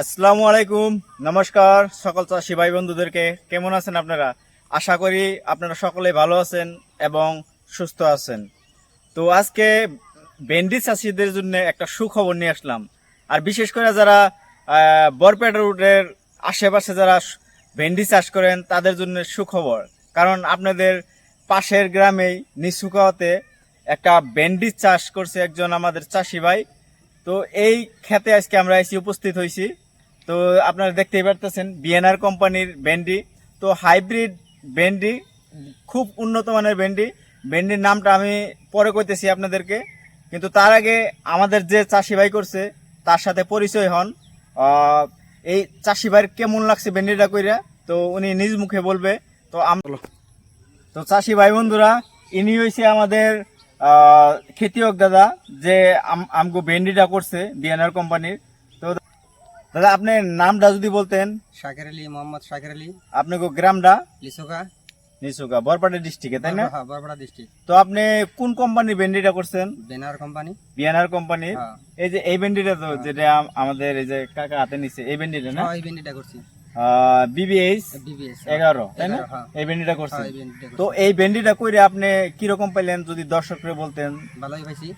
আসসালামু আলাইকুম, নমস্কার সকল চাষি ভাই বন্ধুদেরকে। কেমন আছেন আপনারা? আশা করি আপনারা সকলে ভালো আছেন এবং সুস্থ আছেন। তো আজকে ভেন্ডি চাষিদের জন্য একটা সুখবর নিয়ে আসলাম। আর বিশেষ করে যারা বরপেটা রুটের আশেপাশে যারা ভেন্ডি চাষ করেন, তাদের জন্য সুখবর। কারণ আপনাদের পাশের গ্রামেই নিচুকাওয়াতে একটা ভেন্ডি চাষ করছে একজন আমাদের চাষি ভাই। তো এই খেতে আজকে আমরা এসে উপস্থিত হয়েছি। তো আপনারা দেখতেই পারতেছেন বিএনআর কোম্পানির ভেন্ডি। তো হাইব্রিড ভেন্ডি খুব উন্নত মানের ভেন্ডি। ভেন্ডির নামটা আমি পরে কইতেছি আপনাদেরকে। কিন্তু তার আগে আমাদের যে চাষি ভাই করছে তার সাথে পরিচয় হন। এই চাষি ভাইয়ের কেমন লাগছে ভেন্ডিটা কইরা? তো উনি নিজ মুখে বলবে। তো আমরা তো চাষি ভাই বন্ধুরা ইনি হয়েছে আমাদের খেতিয়ক দাদা যে আম- আমগো ভেন্ডিটা করছে বিএনআর কোম্পানির। দাদা আপনি নামটা যদি বলতেন। শাকের আলী মোহাম্মদ শাকের আলী। আপনাকে গ্রামটা? লিসোকা। নিচুকা বরপাটা ডিস্ট্রিক্টে তাই না? হ্যাঁ বরবড়া ডিস্ট্রিক্ট তো আপনি কোন কোম্পানির ভেন্ডিটা করছেন? বেনার কোম্পানি বিএনআর কোম্পানির হ্যাঁ। এই যে এই ভেন্ডিটা তো যেটা আমাদের এই যে কাকা হাতে নিছে এই ভেন্ডিটা না? হ্যাঁ এই ভেন্ডিটা করছি। বিবিএস এগারো তাই না? হ্যাঁ। এই ভেন্ডিটা করছেন। হ্যাঁ তো এই ভেন্ডিটা কইরে আপনি কীরকম পাইলেন যদি দর্শকরে বলতেন? ভালোই পাইছি।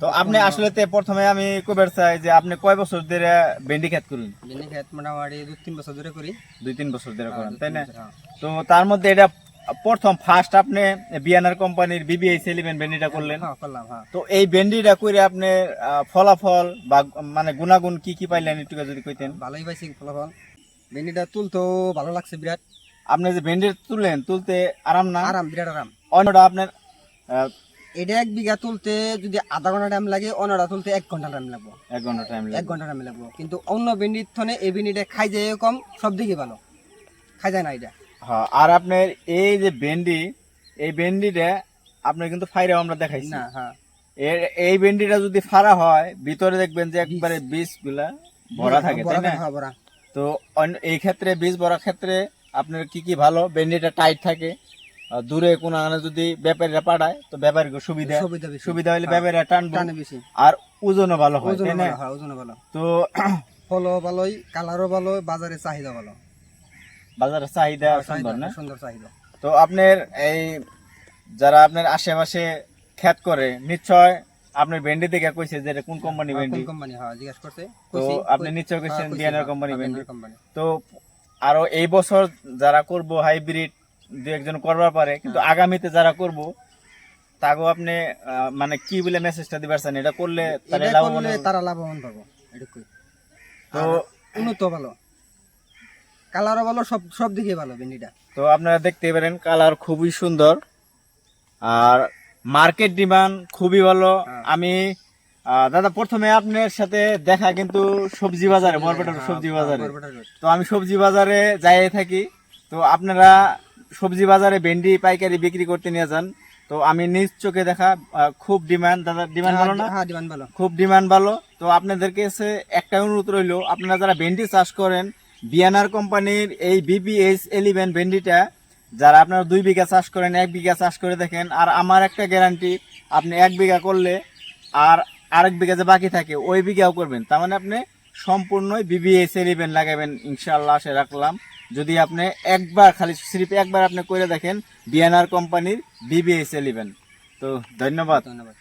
তো আপনি আসলে প্রথমে আমি কইবার চাই যে আপনি কয় বছর ধরে ভেন্ডি খেত করেন? ভেন্ডি খেত মোটামুটি দুই তিন বছর ধরে করি। দুই তিন বছর ধরে হ্যাঁ, করেন তাই না? হ্যাঁ। তো তার মধ্যে এটা প্রথম ফার্স্ট আপনি বিয়ানার কোম্পানির বিবিএস এলিভেন ভেন্ডিটা করলেন। হ্যাঁ হ্যাঁ। তো এই ভেন্ডিটা করে আপনি ফলাফল বা মানে গুণাগুণ কি কি পাইলেন একটু যদি কইতেন? ভালোই পাইছি ফলাফল। ভেন্ডিটা তুলতো ভালো লাগছে বিরাট। আপনি যে ভেন্ডি তুললেন তুলতে আরাম না? আরাম বিরাট আরাম। অন্যটা আপনার এটা এক বিঘা তুলতে যদি আধা ঘণ্টা টাইম লাগে অন্যটা তুলতে এক ঘণ্টা টাইম লাগবে। এক ঘণ্টা টাইম এক ঘণ্টা টাইম লাগবে। কিন্তু অন্য ভেন্ডির থনে এই ভেন্ডিটা খাই যায় কম সব দিকে ভালো। খাই যায় না এটা। হ্যাঁ আর আপনার এই যে ভেন্ডি এই ভেন্ডিটা আপনার কিন্তু ফাইরে আমরা দেখাইছি। না হ্যাঁ। এর এই ভেন্ডিটা যদি ফাড়া হয় ভিতরে দেখবেন যে একবারে বীজ। গুলা ভরা থাকে তাই না? হ্যাঁ ভরা তো এই ক্ষেত্রে বীজ ভরা ক্ষেত্রে আপনার কি কি ভালো? ভেন্ডিটা টাইট থাকে? দূরে কোনো আনে যদি ব্যাপারীরা পাঠায় তো ব্যাপারীকে সুবিধা সুবিধা হলে হ্যাঁ, ব্যাপারীরা টানবো। টানে বেশি। আর ওজনও ভালো হয় ওজন ভালো হ্যাঁ ওজন ভালো। তো ফলও ভালোই কালারও ভালো বাজারে চাহিদা ভালো। বাজারের চাহিদা হ্যাঁ, সুন্দর না? সুন্দর চাহিদা। তো আপনার এই যারা আপনার আশেপাশে খ্যাত করে নিশ্চয় আপনার ভেন্ডি থেকে কইছে যে কোন কোম্পানি ভেন্ডি কোন কোম্পানি হ্যাঁ জিজ্ঞাসা করছে। তো আপনি নিশ্চয় কইছেন বিয়ানের কোম্পানি ভেন্ডি। তো আরও এই বছর যারা করব হাইব্রিড দু একজন করবার পারে কিন্তু হ্যাঁ। আগামীতে যারা করব তাগো আপনি মানে কি বলে মেসেজটা দিবার চান? এটা করলে তারা লাভবান তারা লাভবান পাবো এটুকুই তো তো উন্নত ভালো। কালারও ভালো সব সব দিকে ভালো ভেন্ডিটা। তো আপনারা দেখতে পারেন কালার খুবই সুন্দর। আর মার্কেট ডিমান্ড খুবই ভালো। হ্যাঁ। আমি দাদা প্রথমে আপনার সাথে দেখা কিন্তু সবজি বাজারে বরপেটার হ্যাঁ, সবজি বাজারে। তো আমি সবজি বাজারে যাই থাকি। তো আপনারা সবজি বাজারে ভেন্ডি পাইকারি বিক্রি করতে নিয়ে যান। তো আমি নিজ চোখে দেখা খুব ডিমান্ড দাদা ডিমান্ড ভালো না? হ্যাঁ ডিমান্ড ভালো। খুব ডিমান্ড ভালো। তো আপনাদেরকে এসে একটা অনুরোধ রইল আপনারা যারা ভেন্ডি চাষ করেন বিয়ানার কোম্পানির এই বিবিএস এলিভেন ভেন্ডিটা যারা আপনারা দুই বিঘা চাষ করেন এক বিঘা চাষ করে দেখেন আর আমার একটা গ্যারান্টি আপনি এক বিঘা করলে আর আরেক বিঘা যে বাকি থাকে ওই বিঘাও করবেন। তার মানে আপনি সম্পূর্ণই বিবিএস এলিভেন লাগাবেন ইনশাল্লাহ আশা রাখলাম। যদি আপনি একবার খালি সিরিপ একবার আপনি করে দেখেন বিয়ানার কোম্পানির বিবিএস এলিভেন তো ধন্যবাদ। ধন্যবাদ।